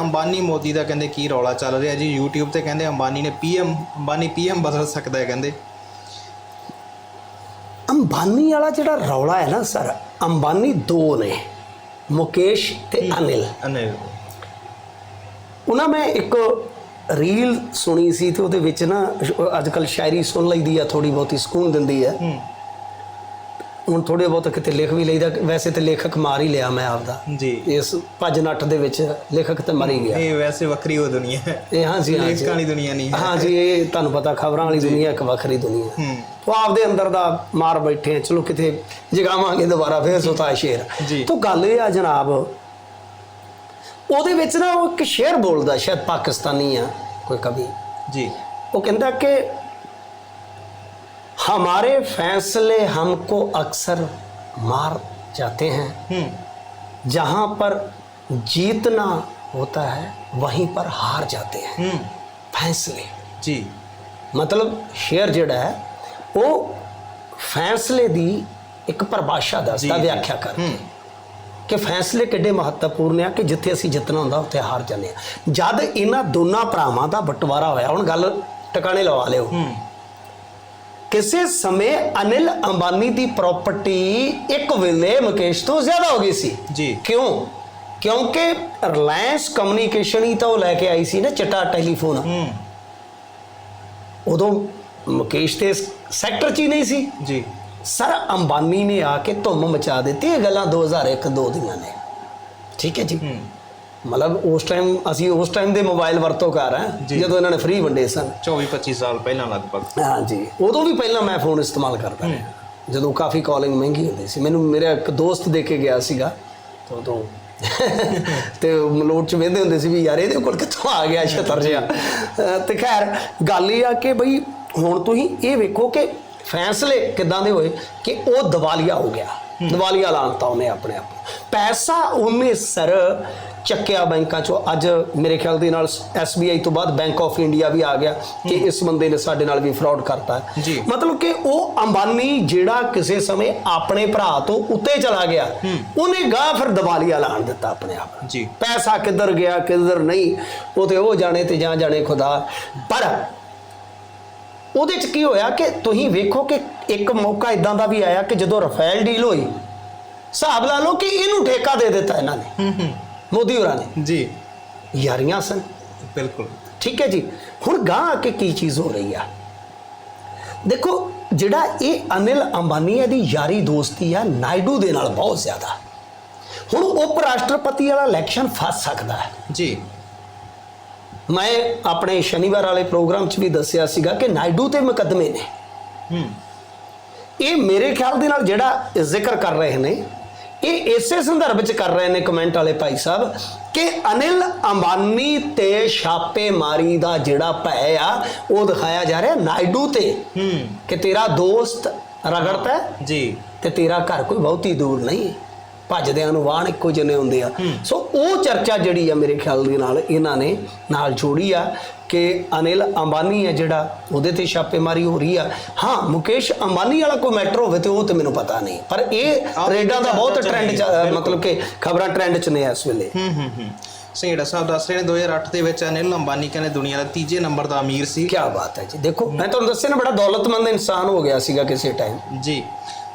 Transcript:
ਅੰਬਾਨੀ ਮੋਦੀ ਦਾ ਕਹਿੰਦੇ ਕੀ ਰੌਲਾ ਚੱਲ ਰਿਹਾ ਜੀ? YouTube ਤੇ ਕਹਿੰਦੇ ਅੰਬਾਨੀ ਨੇ ਪੀਐਮ ਅੰਬਾਨੀ ਪੀਐਮ ਬਦਲ ਸਕਦਾ ਹੈ ਕਹਿੰਦੇ। ਅੰਬਾਨੀ ਵਾਲਾ ਜਿਹੜਾ ਰੌਲਾ ਹੈ ਨਾ ਸਰ ਅੰਬਾਨੀ ਦੋ ਨੇ ਮੁਕੇਸ਼ ਤੇ ਅਨਿਲ। ਅਨਿਲ। ਉਹਨਾਂ ਮੈਂ ਇੱਕ ਰੀਲ ਸੁਣੀ ਸੀ ਤੇ ਉਹਦੇ ਵਿੱਚ ਨਾ ਅੱਜ ਕੱਲ ਸ਼ਾਇਰੀ ਸੁਣ ਲਈਦੀ ਆ ਥੋੜੀ ਬਹੁਤੀ ਸਕੂਨ ਦਿੰਦੀ ਹੂੰ। ਹੁਣ ਥੋੜੇ ਬਹੁਤ ਕਿਤੇ ਲਿਖ ਵੀ ਲਈਦਾ ਵੈਸੇ ਤੇ ਲੇਖਕ ਮਾਰ ਹੀ ਲਿਆ ਮੈਂ ਆਪਦਾ। ਜੀ। ਇਸ ਭੱਜ ਨੱਠ ਦੇ ਵਿੱਚ ਲੇਖਕ ਤੇ ਮਰ ਹੀ ਗਿਆ। ਇਹ ਵੈਸੇ ਵੱਖਰੀ ਉਹ ਦੁਨੀਆ ਇਹ ਹਾਂ ਜੀ ਹਾਂ ਜੀ। ਦੁਨੀਆ ਨਹੀਂ ਹਾਂ। ਜੀ ਇਹ ਤੁਹਾਨੂੰ ਪਤਾ ਖਬਰਾਂ ਵਾਲੀ ਦੁਨੀਆ ਇੱਕ ਵੱਖਰੀ ਦੁਨੀਆ ਹੈ। ਤੋ ਆਪਦੇ ਅੰਦਰ ਦਾ ਮਾਰ ਬੈਠੇ ਆ। ਚਲੋ ਕਿਤੇ ਜਗਾਵਾਂਗੇ ਦੁਬਾਰਾ ਫੇਰ ਸੁਤਾ ਸ਼ੇਰ। ਤੋ ਗੱਲ ਇਹ ਆ ਜਨਾਬ ਉਹਦੇ ਵਿੱਚ ਨਾ ਉਹ ਇੱਕ ਸ਼ੇਰ ਬੋਲਦਾ ਸ਼ਾਇਦ ਪਾਕਿਸਤਾਨੀ ਆ ਕੋਈ ਕਵੀ। ਜੀ। ਉਹ ਕਹਿੰਦਾ ਕਿ हमारे फैसले हमको अक्सर मार जाते हैं ਹੂੰ जहां पर जीतना होता है वहीं पर हार जाते हैं ਹੂੰ फैसले ਜੀ ਮਤਲਬ ਸ਼ੇਰ ਜਿਹੜਾ ਹੈ ਉਹ ਫੈਸਲੇ ਦੀ ਇੱਕ ਪਰਿਭਾਸ਼ਾ ਦੱਸਦਾ ਜੀ। ਵਿਆਖਿਆ ਕਰ ਹੂੰ ਕਿ ਫੈਸਲੇ ਕਿੱਡੇ ਮਹੱਤਵਪੂਰਨ ਆ ਕਿ ਜਿੱਥੇ ਅਸੀਂ ਜਿੱਤਣਾ ਹੁੰਦਾ ਉੱਥੇ ਹਾਰ ਜਾਂਦੇ ਆ ਜਦ ਇਹਨਾਂ ਦੋਨਾਂ ਭਰਾਵਾਂ ਦਾ ਬਟਵਾਰਾ ਹੋਇਆ ਹੁਣ ਗੱਲ ਟਿਕਾਣੇ ਲਵਾ ਲਿਓ ਹੂੰ ਕਿਸੇ ਸਮੇਂ ਅਨਿਲ ਅੰਬਾਨੀ ਦੀ ਪ੍ਰਾਪਰਟੀ ਇੱਕ ਵੇਲੇ ਮੁਕੇਸ਼ ਤੋਂ ਜ਼ਿਆਦਾ ਹੋ ਗਈ ਸੀ। ਜੀ। ਕਿਉਂ? ਕਿਉਂਕਿ ਰਿਲਾਇੰਸ ਕਮਿਊਨੀਕੇਸ਼ਨ ਹੀ ਤਾਂ ਉਹ ਲੈ ਕੇ ਆਈ ਸੀ ਨਾ ਚਿੱਟਾ ਟੈਲੀਫੋਨ। ਹੂੰ। ਉਦੋਂ ਮੁਕੇਸ਼ ਤੇ ਸੈਕਟਰ 'ਚ ਹੀ ਨਹੀਂ ਸੀ। ਜੀ। ਸਰ ਅੰਬਾਨੀ ਨੇ ਆ ਕੇ ਧੁੰਮ ਮਚਾ ਦਿੱਤੀ ਇਹ ਗੱਲਾਂ 2001 ਦੋ ਦੀਆਂ ਨੇ। ਠੀਕ ਹੈ ਜੀ? ਹੂੰ। ਮਤਲਬ ਉਸ ਟਾਈਮ ਅਸੀਂ ਉਸ ਟਾਈਮ ਦੇ ਮੋਬਾਈਲ ਵਰਤੋਂ ਕਰ ਆ। ਜਦੋਂ ਇਹਨਾਂ ਨੇ ਫ੍ਰੀ ਵੰਡੇ ਸਨ। 24 25 ਸਾਲ ਪਹਿਲਾਂ ਲਗਭਗ। ਹਾਂਜੀ ਉਦੋਂ ਵੀ ਪਹਿਲਾਂ ਮੈਂ ਫੋਨ ਇਸਤੇਮਾਲ ਕਰਦਾ ਰਿਹਾ। ਜਦੋਂ ਕਾਫੀ ਕਾਲਿੰਗ ਮਹਿੰਗੀ ਹੁੰਦੀ ਸੀ। ਮੈਨੂੰ ਮੇਰਾ ਇੱਕ ਦੋਸਤ ਦੇ ਕੇ ਗਿਆ ਸੀਗਾ ਤੇ ਉਦੋਂ ਤੇ ਮਲੋਟ ਚ ਵੇਂਦੇ ਹੁੰਦੇ ਸੀ ਵੀ ਯਾਰ ਇਹਦੇ ਕੋਲ ਕਿੱਥੋਂ ਆ ਗਿਆ ਛਤਰ ਜਿਹਾ। ਤੇ ਖੈਰ ਗੱਲ ਇਹ ਆ ਕਿ ਬਈ ਹੁਣ ਤੁਸੀਂ ਇਹ ਵੇਖੋ ਕਿ ਫੈਸਲੇ ਕਿਦਾਂ ਦੇ ਹੋਏ ਕਿ ਉਹ ਦਿਵਾਲੀਆ ਹੋ ਗਿਆ। ਦਿਵਾਲੀਆ ਲਾਣਤਾ ਉਹਨੇ ਆਪਣੇ ਆਪ। ਪੈਸਾ ਉਹਨੇ ਸਰ ਚੱਕਿਆ ਬੈਂਕਾਂ ਚੋਂ। ਅੱਜ ਮੇਰੇ ਖਿਆਲ ਦੇ ਨਾਲ SBI ਤੋਂ ਬਾਅਦ ਬੈਂਕ ਆਫ ਇੰਡੀਆ ਵੀ ਆ ਗਿਆ ਕਿ ਇਸ ਬੰਦੇ ਨੇ ਸਾਡੇ ਨਾਲ ਵੀ ਫਰਾਡ ਕਰਤਾ। ਹੈ। ਮਤਲਬ ਕਿ ਉਹ ਅੰਬਾਨੀ ਜਿਹੜਾ ਕਿਸੇ ਸਮੇਂ ਆਪਣੇ ਭਰਾ ਤੋਂ ਉੱਤੇ ਚਲਾ ਗਿਆ ਉਹਨੇ ਗਾਹ ਫਿਰ ਦਿਵਾਲੀਆ ਲਾਣ ਦਿੱਤਾ ਆਪਣੇ ਆਪ ਜੀ। ਪੈਸਾ ਕਿੱਧਰ ਗਿਆ ਕਿੱਧਰ ਨਹੀਂ ਉਹ ਤੇ ਉਹ ਜਾਣੇ ਤੇ ਜਾਂ ਜਾਣੇ ਖੁਦਾ। ਪਰ ਉਹਦੇ ਚ ਕੀ ਹੋਇਆ ਕਿ ਤੁਸੀਂ ਵੇਖੋ ਕਿ ਇੱਕ ਮੌਕਾ ਇਦਾਂ ਦਾ ਵੀ ਆਇਆ ਕਿ ਜਦੋਂ ਰਫੇਲ ਡੀਲ ਹੋਈ ਹਿਸਾਬ ਲਾ ਲਓ ਕਿ ਇਹਨੂੰ ਠੇਕਾ ਦੇ ਦਿੱਤਾ ਇਹਨਾਂ ਨੇ। ਹੂੰ ਹੂੰ। ਮੋਦੀ ਹੋਰਾਂ ਨੇ। ਜੀ। ਯਾਰੀਆਂ ਸਨ। ਬਿਲਕੁਲ। ਠੀਕ ਹੈ ਜੀ। ਹੁਣ ਗਾਂ ਆ ਕੇ ਕੀ ਚੀਜ਼ ਹੋ ਰਹੀ ਆ? ਦੇਖੋ ਜਿਹੜਾ ਇਹ ਅਨਿਲ ਅੰਬਾਨੀ ਹੈ ਦੀ ਯਾਰੀ ਦੋਸਤੀ ਆ ਨਾਇਡੂ ਦੇ ਨਾਲ ਬਹੁਤ ਜ਼ਿਆਦਾ। ਹੁਣ ਉਪ ਰਾਸ਼ਟਰਪਤੀ ਵਾਲਾ ਇਲੈਕਸ਼ਨ ਫਸ ਸਕਦਾ ਹੈ। ਜੀ। ਮੈਂ ਆਪਣੇ ਸ਼ਨੀਵਾਰ ਵਾਲੇ ਪ੍ਰੋਗਰਾਮ 'ਚ ਵੀ ਦੱਸਿਆ ਸੀਗਾ ਕਿ ਨਾਇਡੂ ਤੇ ਮੁਕੱਦਮੇ ਨੇ। ਹੂੰ। ਇਹ ਮੇਰੇ ਖਿਆਲ ਦੇ ਨਾਲ ਜਿਹੜਾ ਜ਼ਿਕਰ ਕਰ ਰਹੇ ਨੇ ਇਹ ਇਸੇ ਸੰਦਰਭ 'ਚ ਕਰ ਰਹੇ ਨੇ ਕਮੈਂਟ ਵਾਲੇ ਭਾਈ ਸਾਹਿਬ ਕਿ ਅਨਿਲ ਅੰਬਾਨੀ ਤੇ ਛਾਪੇਮਾਰੀ ਦਾ ਜਿਹੜਾ ਭੈ ਆ ਉਹ ਦਿਖਾਇਆ ਜਾ ਰਿਹਾ ਨਾਇਡੂ ਤੇ। ਹੂੰ। ਕਿ ਤੇਰਾ ਦੋਸਤ ਰਗੜਤਾ ਹੈ ਜੀ। ਤੇ ਤੇਰਾ ਘਰ ਕੋਈ ਬਹੁਤੀ ਦੂਰ ਨਹੀਂ। ਭੱਜਦਿਆਂ ਨੂੰ ਵਾਹਣ ਇੱਕੋ ਜਿਹੇ ਹੁੰਦੇ ਆ। ਸੋ ਉਹ ਚਰਚਾ ਜਿਹੜੀ ਆ ਮੇਰੇ ਖਿਆਲ ਦੇ ਨਾਲ ਇਹਨਾਂ ਨੇ ਨਾਲ ਜੋੜੀ ਆ ਕਿ ਅਨਿਲ ਅੰਬਾਨੀ ਹੈ ਜਿਹੜਾ ਉਹਦੇ ਤੇ ਛਾਪੇਮਾਰੀ ਹੋ ਰਹੀ ਆ। ਹਾਂ ਮੁਕੇਸ਼ ਅੰਬਾਨੀ ਵਾਲਾ ਕੋਈ ਮੈਟਰ ਹੋਵੇ ਤੇ ਉਹ ਤੇ ਮੈਨੂੰ ਪਤਾ ਨਹੀਂ। ਪਰ ਇਹ ਰੇਡਾਂ ਦਾ ਬਹੁਤ ਟ੍ਰੈਂਡ। ਮਤਲਬ ਕਿ ਖਬਰਾਂ ਟ੍ਰੈਂਡ 'ਚ ਨੇ ਇਸ ਵੇਲੇ। ਹੂੰ ਹੂੰ ਹੂੰ। ਸਿੰਘੜਾ ਸਾਹਿਬ ਦੱਸ ਰਹੇ ਨੇ 2008 ਦੇ ਵਿੱਚ ਅਨਿਲ ਅੰਬਾਨੀ ਕਹਿੰਦੇ ਦੁਨੀਆ ਦਾ ਤੀਜੇ ਨੰਬਰ ਦਾ ਅਮੀਰ ਸੀ। ਕੀ ਬਾਤ ਹੈ ਜੀ। ਦੇਖੋ ਮੈਂ ਤੁਹਾਨੂੰ ਦੱਸਿਆ ਨਾ ਬੜਾ ਦੌਲਤਮੰਦ ਇਨਸਾਨ ਹੋ ਗਿਆ ਸੀਗਾ ਕਿਸੇ ਟਾਈਮ ਜੀ।